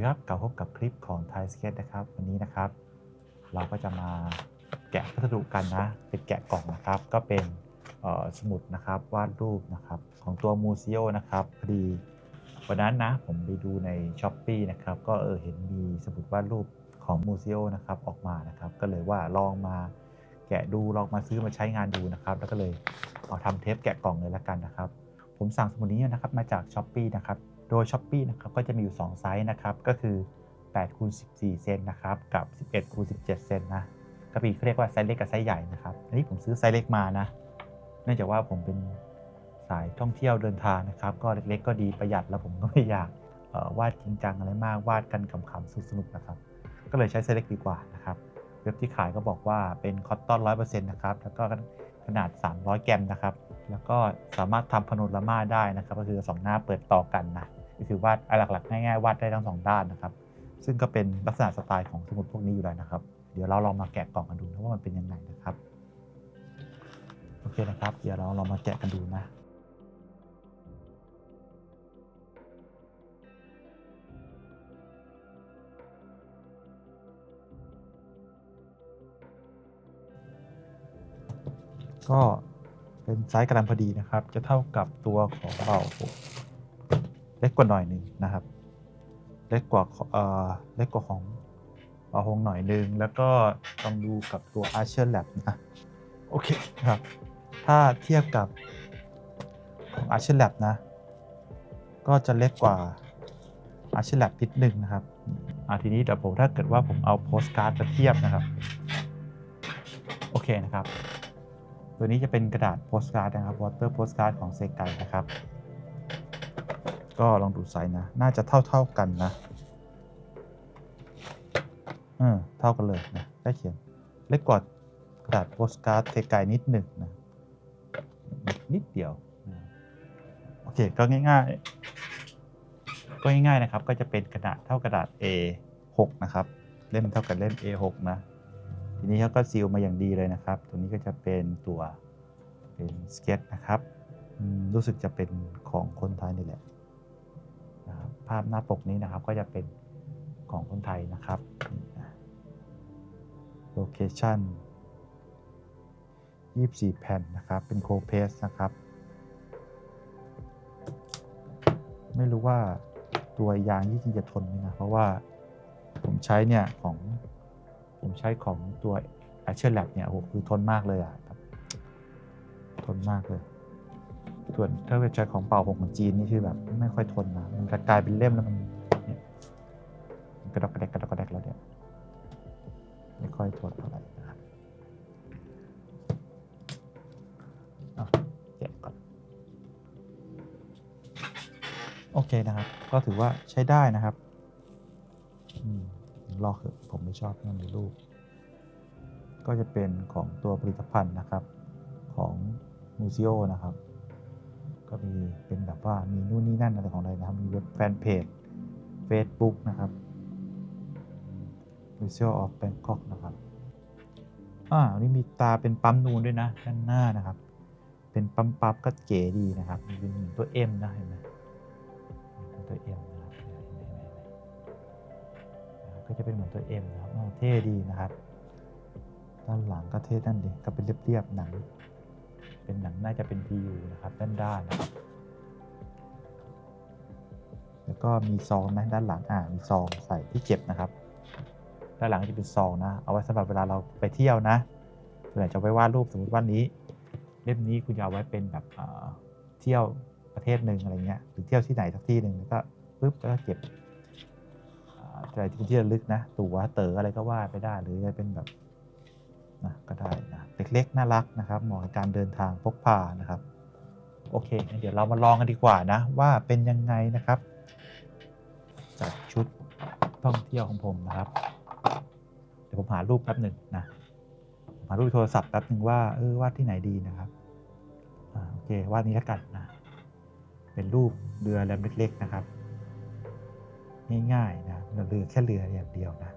ดีครับกลับพบกับคลิปของ Thai Sketch นะครับ วันนี้นะครับ เราก็จะมาแกะพัสดุกันนะเป็นแกะกล่องนะครับ ก็เป็นสมุดนะครับวาดรูปนะครับ ของตัวมูซิโอนะครับพอดีวันนั้นนะผมไปดูใน s h อ p e e นะครับ ก็เออเห็นมีสมุดวาดรูปของมูซิโอนะครับออกมานะครับ ก็เลยว่าลองมาแกะดูลองมาซื้อมาใช้งานดูนะครับ แล้วก็เลยเอาทำเทปแกะกล่องเลยละกันนะครับ ผมสั่งสมุดนี้นะครับมาจาก s h อ p e e นะครับ โดย s h อ p e e นะครับก็จะมีอยู่ 2 ไซส์นะครับ ก็คือ8คูณ14 เซนนะครับ กับ 11คูณ17 เซนนะก็มีเขาเรียกว่าไซส์เล็กกับไซส์ใหญ่นะครับ อันนี้ผมซื้อไซส์เล็กมานะ เนื่องจากว่าผมเป็นสายท่องเที่ยวเดินทางนะครับ ก็เล็กๆก็ดีประหยัดแล้วผมก็ไม่อยากวาดจริงจังอะไรมากวาดกันขำๆสนุกๆนะครับ ก็เลยใช้ไซส์เล็กดีกว่านะครับ เว็บที่ขายก็บอกว่าเป็นคอตตอน100%นต์นะครับ แล้วก็ขนาด 300 แกรมนะครับ แล้วก็สามารถทำพโนรามาได้นะครับ ก็คือสองหน้าเปิดต่อกันนะ ก็คือวาดอะหลักๆง่ายๆวาดได้ทั้งสองด้านนะครับ ซึ่งก็เป็นลักษณะสไตล์ของสมุดพวกนี้อยู่แล้วนะครับ เดี๋ยวเราลองมาแกะกล่องกันดูนะว่ามันเป็นยังไงนะครับโอเคนะครับ เดี๋ยวเราลองมาแกะกันดูนะก็เป็นไซส์กำลังพอดีนะครับ จะเท่ากับตัวของเรา เล็กกว่าหน่อยหนึ่งนะครับ เล็กกว่าเอ่อเล็กกว่าของเบาหงหน่อยหนึ่งแล้วก็ต้องดูกับตัว Archer Lab นะโอเคครับ ถ้าเทียบกับของ Archer Lab นะ ก็จะเล็กกว่า Archer Lab นิดหนึ่งนะครับอ่าทีนี้เดี๋ยวผมถ้าเกิดว่าผมเอาโพสการ์ดมาเทียบนะครับ โอเคนะครับ ตัวนี้จะเป็นกระดาษโพสการ์ดนะครับ water postcard ของเซกไกนะครับ ก็ลองดูไซส์นะ น่าจะเท่าเท่าๆกันนะเออเท่ากันเลยนะใกล้เคียงเล็กกว่ากระดาษโพสการ์ดเซไกนิดหนึ่งนะ นิดเดียว โอเค ก็ง่ายๆ ก็ง่ายๆนะครับ ก็จะเป็นกระดาษเท่ากระดาษ A6 นะครับ เล่มเท่ากับเล่ม A6 นะ ทีนี้เขาก็ซีลมาอย่างดีเลยนะครับ ตัวนี้ก็จะเป็นตัวเป็นสเก็ตนะครับ รู้สึกจะเป็นของคนไทยนี่แหละ ภาพหน้าปกนี้นะครับก็จะเป็นของคนไทยนะครับโลเคชั่น24 แผ่นนะครับ เป็นโคเพสนะครับ ไม่รู้ว่าตัวยางที่จริงจะทนไหมนะ เพราะว่าผมใช้เนี่ยของผมใช้ของตัว a c t i o n Lab เนี่ยโอ้โหคือทนมากเลยอะครับ ทนมากเลย ส่วนถ้าเป็นใช้ของเป่าผมของจีนนี่คือแบบ ไม่ค่อยทนนะมันกลายเป็นเล่มแล้วมันกระดกกระแดกกระดกกระแดกแล้วเนี่ยไม่ค่อยทนเท่าไหร่นะครับเอาแกะก่อนโอเคนะครับ ก็ถือว่าใช้ได้นะครับอืมลอกเถอผมไม่ชอบนั่นในรูป ก็จะเป็นของตัวผลิตภัณฑ์นะครับของมูซิโอนะครับ ก็มีเป็นแบบว่ามีนู่นนี่นั่นอะไรของอะไรนะครับ มีเว็บแฟนเพจ Facebook นะครับ Museum of Bangkok นะครับอ่าอันนี้มีตาเป็นปั๊มนูนด้วยนะด้านหน้านะครับ เป็นปั๊มปั๊บก็เก๋ดีนะครับมีเป็นตัว M นะเห็นไหมนตัว M นะครับเห็นไหมเห็นไหมเห็มนะครับก็จะเป็นเหมือนตัว M นะครับเท่ดีนะครับ ด้านหลังก็เท่ด้านดีก็เป็นเรียบๆหนัง เป็นหนังน่าจะเป็น PU นะครับด้านด้านนะครับแล้วก็มีซองนะด้านหลังอ่ามีซองใส่ที่เก็บนะครับ ด้านหลังจะเป็นซองนะเอาไว้สำหรับเวลาเราไปเที่ยวนะส่วนใหญ่จะไว้วาดรูปสมมติว่านี้ เล่มนี้คุณจะเอาไว้เป็นแบบเออเที่ยวประเทศหนึ่งอะไรเงี้ยหรือเที่ยวที่ไหนสักที่หนึ่งแล้วก็ปุ๊บแล้วก็เก็บอะไรที่เป็นที่ระลึกนะตั๋วเต๋ออะไรก็ว่าไปได้หรือจะเป็นแบบ เล็กๆ น่ารักนะครับเหมาะกับการเดินทางพกพานะครับโอเค เดี๋ยวเรามาลองกันดีกว่านะ ว่าเป็นยังไงนะครับจากชุดท่องเที่ยวของผมนะครับ เดี๋ยวผมหารูปแป๊บหนึ่งนะผมหารูปโทรศัพท์แป๊บหนึ่งว่าเออวาดที่ไหนดีนะครับอโอเควาดนี้แล้วกันนะเป็นรูปเรือลำเล็กๆนะครับ ง่ายๆนะเรือแค่เรืออย่างเดียวนะ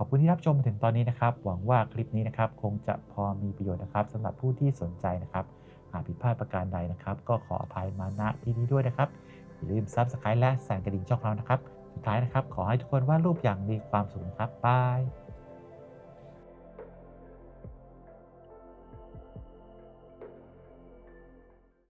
อบคุณที่รับชมมาถึงตอนนี้นะครับ หวังว่าคลิปนี้นะครับ คงจะพอมีประโยชน์นะครับสำหรับผู้ที่สนใจนะครับ หากผิดพลาดประการใดนะครับ ก็ขออภัยมาณที่นี้ด้วยนะครับ อย่าลืมซับสไครต์และสั่นกระดิ่งช่องเรานะครับ สุดท้ายนะครับ ขอให้ทุกคนวาดรูปอย่างมีความสุขนะครับบาย